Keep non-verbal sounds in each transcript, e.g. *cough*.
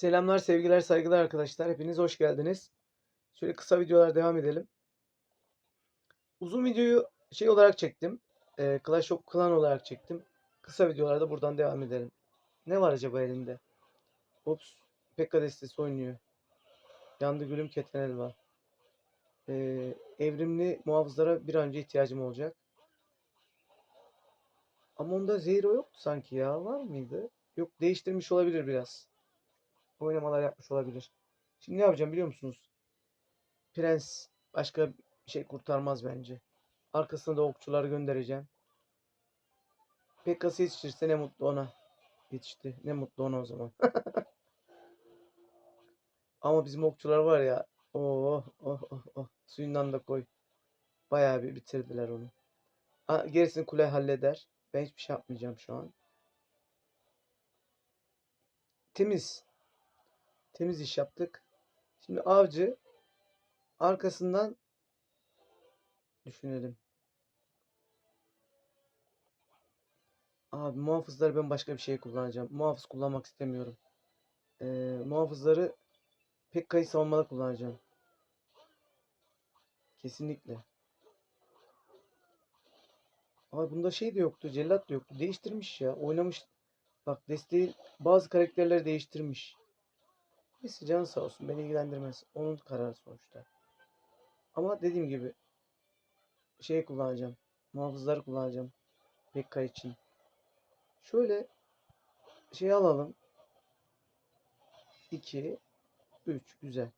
Selamlar, sevgiler, saygılar arkadaşlar. Hepiniz hoş geldiniz. Şöyle kısa videolar devam edelim. Uzun videoyu şey olarak çektim. Eee, Clash of Clans olarak çektim. Kısa videolarda buradan devam edelim. Ne var acaba elinde? Ops. Pekka destesi oynuyor. Yandı gülüm keten elva. Eee, evrimli muhafızlara bir an önce ihtiyacım olacak. Ama onda Zeyro yoktu sanki ya. Var mıydı? Yok değiştirmiş olabilir biraz. Oynamalar yapmış olabilir. Şimdi ne yapacağım biliyor musunuz? Prens başka bir şey kurtarmaz bence. Arkasına da okçular göndereceğim. Pekkas'ı yetiştirse ne mutlu ona. Yetişti. Ne mutlu ona o zaman. *laughs* Ama bizim okçular var ya. Oh oh oh oh. Suyundan da koy. Bayağı bir bitirdiler onu. Gerisini kule halleder. Ben hiçbir şey yapmayacağım şu an. Temiz. Temiz iş yaptık. Şimdi avcı arkasından düşünelim. Abi muhafızları ben başka bir şey kullanacağım. Muhafız kullanmak istemiyorum. Ee, muhafızları Pekka'yı savunmada kullanacağım. Kesinlikle. Abi bunda şey de yoktu. Cellat da yoktu. Değiştirmiş ya. Oynamış. Bak desteği bazı karakterleri değiştirmiş. Neyse canı sağ olsun. Beni ilgilendirmez. Onun kararı sonuçta. Ama dediğim gibi şey kullanacağım. Muhafızları kullanacağım. Pekka için. Şöyle şey alalım. 2 3 güzel.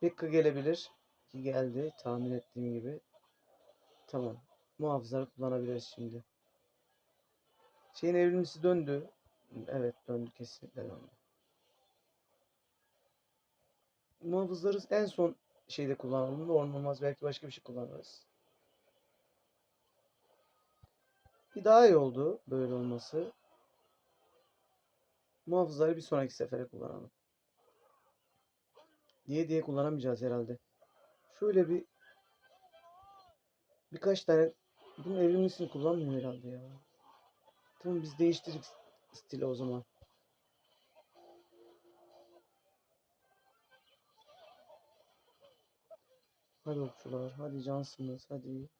Pekka gelebilir. Ki geldi tahmin ettiğim gibi. Tamam. Muhafızları kullanabiliriz şimdi. Şeyin evrimlisi döndü. Evet döndü kesinlikle döndü. Muhafızları en son şeyde kullanalım da olmaz. Belki başka bir şey kullanırız. Bir daha iyi oldu böyle olması. Muhafızları bir sonraki sefere kullanalım. Diye diye kullanamayacağız herhalde. Şöyle bir birkaç tane bunun evrimlisini kullanmıyor herhalde ya. Tamam biz değiştirdik stili o zaman. Hadi okçular, hadi cansınız, hadi.